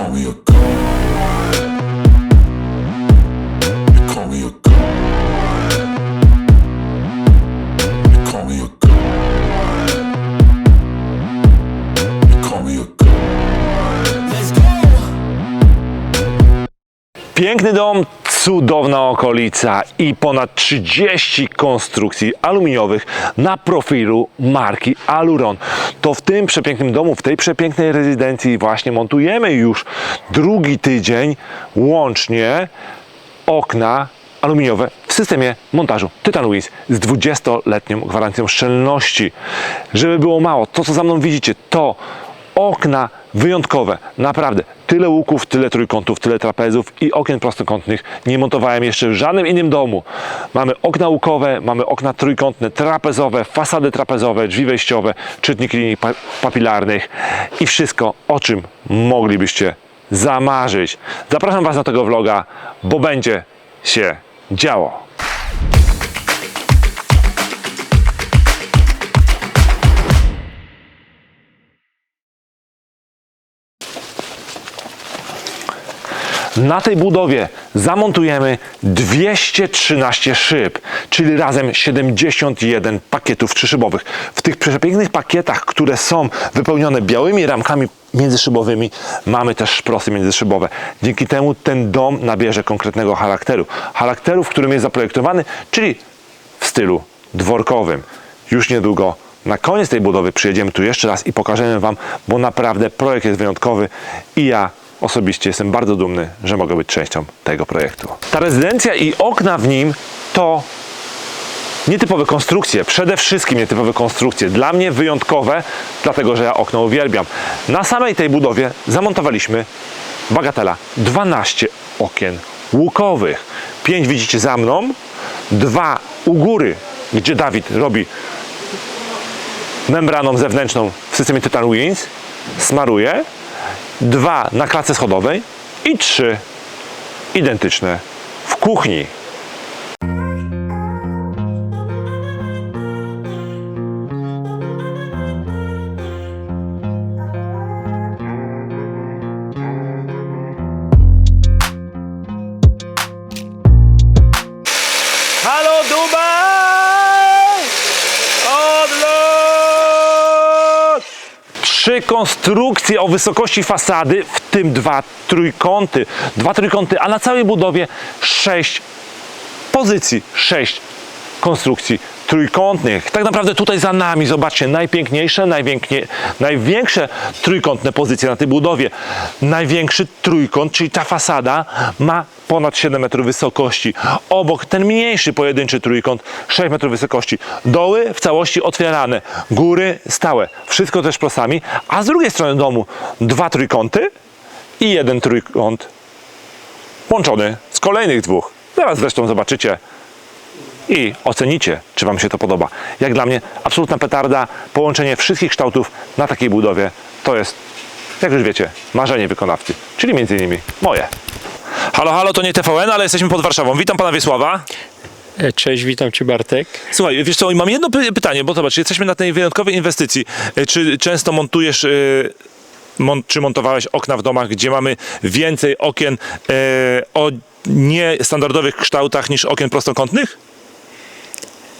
call me a god. You call me a god. You call me a god. You call me a god. Let's go. Piękny dom, cudowna okolica i ponad 30 konstrukcji aluminiowych na profilu marki Aluron. To w tym przepięknym domu, w tej przepięknej rezydencji właśnie montujemy już drugi tydzień łącznie okna aluminiowe w systemie montażu Titan Wins z 20-letnią gwarancją szczelności. Żeby było mało, to co za mną widzicie, to okna wyjątkowe. Naprawdę. Tyle łuków, tyle trójkątów, tyle trapezów i okien prostokątnych nie montowałem jeszcze w żadnym innym domu. Mamy okna łukowe, mamy okna trójkątne, trapezowe, fasady trapezowe, drzwi wejściowe, czytniki linii pa- papilarnych i wszystko, o czym moglibyście zamarzyć. Zapraszam Was na tego vloga, bo będzie się działo. Na tej budowie zamontujemy 213 szyb, czyli razem 71 pakietów trzyszybowych. W tych przepięknych pakietach, które są wypełnione białymi ramkami międzyszybowymi, mamy też szprosy międzyszybowe. Dzięki temu ten dom nabierze konkretnego charakteru. Charakteru, w którym jest zaprojektowany, czyli w stylu dworkowym. Już niedługo na koniec tej budowy przyjedziemy tu jeszcze raz i pokażemy Wam, bo naprawdę projekt jest wyjątkowy i ja osobiście jestem bardzo dumny, że mogę być częścią tego projektu. Ta rezydencja i okna w nim to nietypowe konstrukcje, przede wszystkim nietypowe konstrukcje. Dla mnie wyjątkowe, dlatego że ja okno uwielbiam. Na samej tej budowie zamontowaliśmy bagatela 12 okien łukowych. 5 widzicie za mną, dwa u góry, gdzie Dawid robi membraną zewnętrzną w systemie Titan Wins, smaruje, dwa na klatce schodowej i trzy identyczne w kuchni. Trzy konstrukcje o wysokości fasady, w tym dwa trójkąty. Dwa trójkąty, a na całej budowie sześć pozycji, sześć konstrukcji trójkątnych. Tak naprawdę tutaj za nami, zobaczcie, najpiękniejsze, największe trójkątne pozycje na tej budowie. Największy trójkąt, czyli ta fasada ma ponad 7 metrów wysokości. Obok ten mniejszy pojedynczy trójkąt 6 metrów wysokości. Doły w całości otwierane, góry stałe. Wszystko też prosami, a z drugiej strony domu dwa trójkąty i jeden trójkąt łączony z kolejnych dwóch. Zaraz zresztą zobaczycie i ocenicie, czy Wam się to podoba. Jak dla mnie absolutna petarda, połączenie wszystkich kształtów na takiej budowie to jest, jak już wiecie, marzenie wykonawcy, czyli między innymi moje. Halo, halo, to nie TVN, ale jesteśmy pod Warszawą. Witam Pana Wiesława. E, Cześć, witam Cię Bartek. Słuchaj, wiesz co, mam jedno py- pytanie, bo zobacz, jesteśmy na tej wyjątkowej inwestycji. E, Czy często montujesz, e, czy montowałeś okna w domach, gdzie mamy więcej okien e, o niestandardowych kształtach niż okien prostokątnych?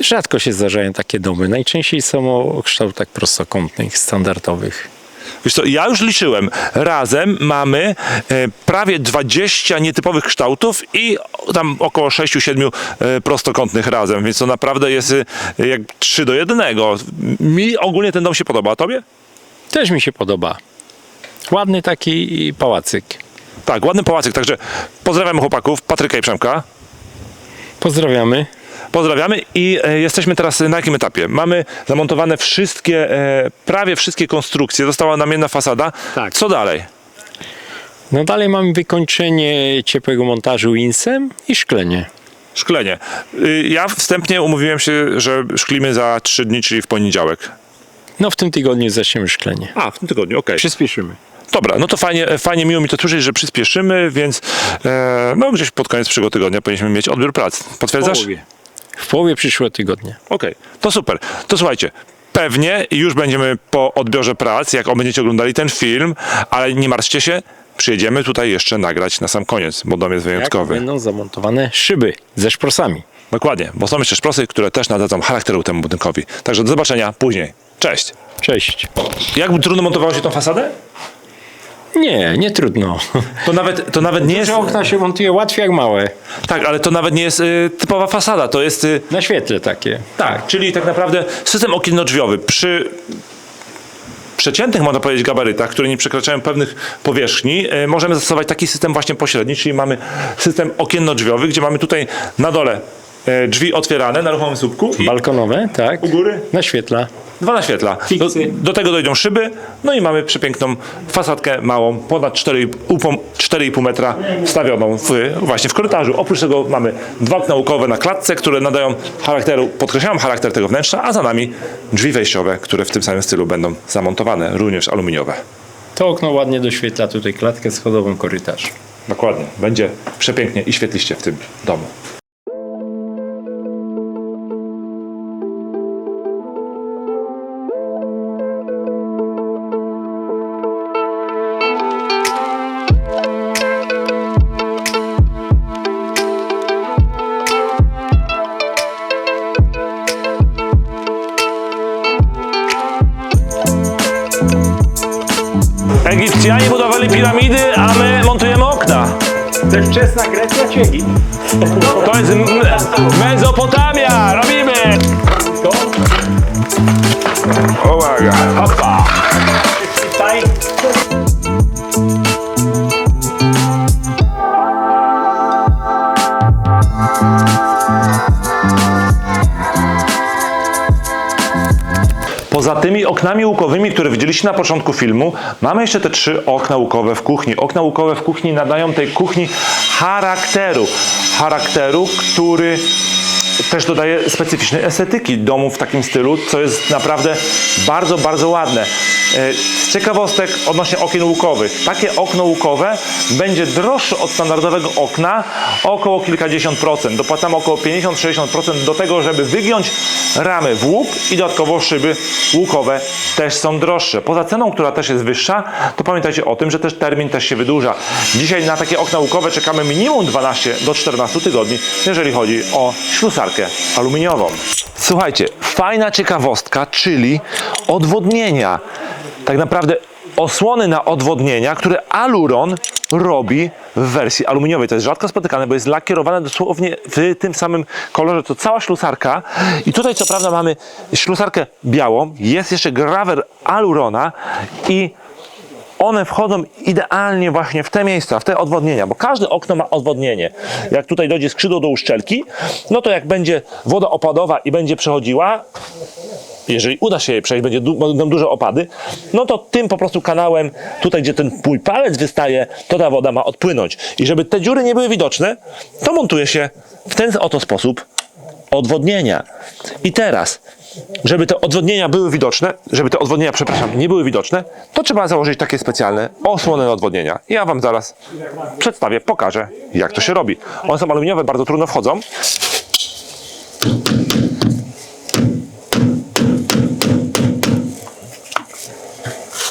Rzadko się zdarzają takie domy. Najczęściej są o kształtach prostokątnych, standardowych. Wiesz co, ja już liczyłem. Razem mamy e, prawie 20 nietypowych kształtów i tam około 6-7 e, prostokątnych razem, więc to naprawdę jest e, jak 3 do 1. Mi ogólnie ten dom się podoba, a tobie? Też mi się podoba. Ładny taki pałacyk. Tak, ładny pałacyk, także pozdrawiamy chłopaków, Patryka i Przemka. Pozdrawiamy. Pozdrawiamy i e, jesteśmy teraz na jakim etapie? Mamy zamontowane wszystkie, e, prawie wszystkie konstrukcje, została nam jedna fasada. Tak. Co dalej? No dalej mamy wykończenie ciepłego montażu insem i szklenie. Szklenie. Y, Ja wstępnie umówiłem się, że szklimy za 3 dni, czyli w poniedziałek. No w tym tygodniu zaczniemy szklenie. A, w tym tygodniu, okej. Przyspieszymy. Dobra, no to fajnie, fajnie, miło mi to słyszeć, że przyspieszymy, więc e, no gdzieś pod koniec przyszłego tygodnia powinniśmy mieć odbiór prac. Potwierdzasz? W połowie przyszłego tygodnia. Okej, to super. To słuchajcie, pewnie już będziemy po odbiorze prac, jak będziecie oglądali ten film, ale nie martwcie się, przyjedziemy tutaj jeszcze nagrać na sam koniec, bo dom jest Jak wyjątkowy. będą zamontowane szyby ze szprosami. Dokładnie, bo są jeszcze szprosy, które też nadadzą charakteru temu budynkowi. Także do zobaczenia później. Cześć. Cześć. Jak trudno montowało się tą fasadę? Nie, nie trudno. To nawet, to nawet nie jest... Duże okna się montuje łatwiej jak małe. Tak, ale to nawet nie jest y, typowa fasada, to jest... Y, Na świetle takie. tak, czyli tak naprawdę system okienno-drzwiowy przy przeciętnych, można powiedzieć, gabarytach, które nie przekraczają pewnych powierzchni, y, możemy zastosować taki system właśnie pośredni, czyli mamy system okienno-drzwiowy, gdzie mamy tutaj na dole y, drzwi otwierane na ruchomym słupku i Balkonowe, tak. u góry Na świetla. Dwa naświetla. Do, do tego dojdą szyby, no i mamy przepiękną fasadkę małą, ponad 4,5 pom- 4,5 metra wstawioną w, właśnie w korytarzu. Oprócz tego mamy dwa okna łukowe na klatce, które nadają charakteru, podkreślają charakter tego wnętrza, a za nami drzwi wejściowe, które w tym samym stylu będą zamontowane, również aluminiowe. To okno ładnie doświetla tutaj klatkę schodową, korytarz. Dokładnie. Będzie przepięknie i świetliście w tym domu. Egipcjanie budowali piramidy, a my montujemy okna. To wczesna Grecja czy Egipt? To jest M- Mezopotamia! Robimy! Uwaga, hopa! Oknami łukowymi, które widzieliście na początku filmu, mamy jeszcze te trzy okna łukowe w kuchni. Okna łukowe w kuchni nadają tej kuchni charakteru. Charakteru, który też dodaje specyficznej estetyki domu w takim stylu, co jest naprawdę bardzo, bardzo ładne. E, Z ciekawostek odnośnie okien łukowych. Takie okno łukowe będzie droższe od standardowego okna około kilkadziesiąt procent. Dopłacamy około 50-60% do tego, żeby wygiąć ramy w łup i dodatkowo szyby łukowe też są droższe. Poza ceną, która też jest wyższa, to pamiętajcie o tym, że też termin też się wydłuża. Dzisiaj na takie okna łukowe czekamy minimum 12 do 14 tygodni, jeżeli chodzi o ślusarkę aluminiową. Słuchajcie, fajna ciekawostka, czyli odwodnienia. Tak naprawdę osłony na odwodnienia, które Aluron robi w wersji aluminiowej. To jest rzadko spotykane, bo jest lakierowane dosłownie w tym samym kolorze, to cała ślusarka. I tutaj co prawda mamy ślusarkę białą, jest jeszcze grawer Alurona i one wchodzą idealnie właśnie w te miejsca, w te odwodnienia, bo każde okno ma odwodnienie. Jak tutaj dojdzie skrzydło do uszczelki, no to jak będzie woda opadowa i będzie przechodziła, jeżeli uda się jej przejść, będzie du- będą duże opady, no to tym po prostu kanałem, tutaj gdzie ten mój palec wystaje, to ta woda ma odpłynąć. I żeby te dziury nie były widoczne, to montuje się w ten oto sposób odwodnienia. I teraz, żeby te odwodnienia były widoczne, żeby te odwodnienia, przepraszam, nie były widoczne, to trzeba założyć takie specjalne osłony odwodnienia. Ja Wam zaraz przedstawię, pokażę, jak to się robi. One są aluminiowe, bardzo trudno wchodzą.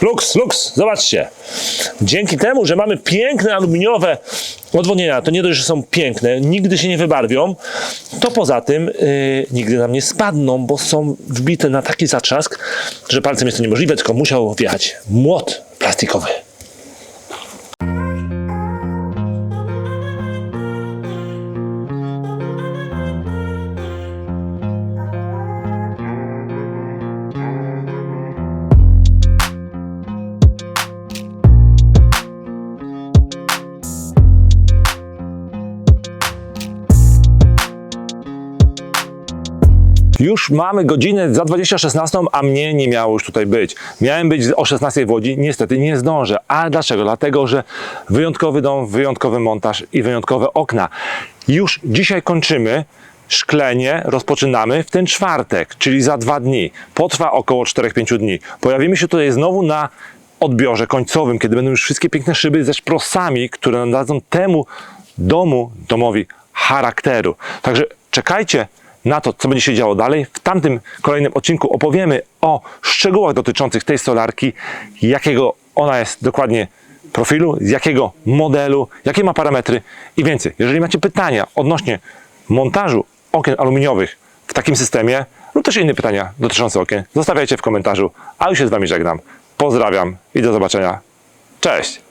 Lux, lux, zobaczcie. Dzięki temu, że mamy piękne aluminiowe odwodnienia, to nie dość, że są piękne, nigdy się nie wybarwią, to poza tym yy, nigdy nam nie spadną, bo są wbite na taki zatrzask, że palcem jest to niemożliwe, tylko musiał wjechać młot plastikowy. Już mamy godzinę za 20.16, a mnie nie miało już tutaj być. Miałem być o 16 w Łodzi, niestety nie zdążę. A dlaczego? Dlatego, że wyjątkowy dom, wyjątkowy montaż i wyjątkowe okna. Już dzisiaj kończymy. Szklenie rozpoczynamy w ten czwartek, czyli za dwa dni. Potrwa około 4-5 dni. Pojawimy się tutaj znowu na odbiorze końcowym, kiedy będą już wszystkie piękne szyby ze szprosami, które nadadzą temu domu, domowi charakteru. Także czekajcie na to, co będzie się działo dalej. W tamtym kolejnym odcinku opowiemy o szczegółach dotyczących tej solarki, jakiego ona jest dokładnie profilu, z jakiego modelu, jakie ma parametry i więcej. Jeżeli macie pytania odnośnie montażu okien aluminiowych w takim systemie lub też inne pytania dotyczące okien, zostawiajcie w komentarzu, a już się z Wami żegnam. Pozdrawiam i do zobaczenia. Cześć!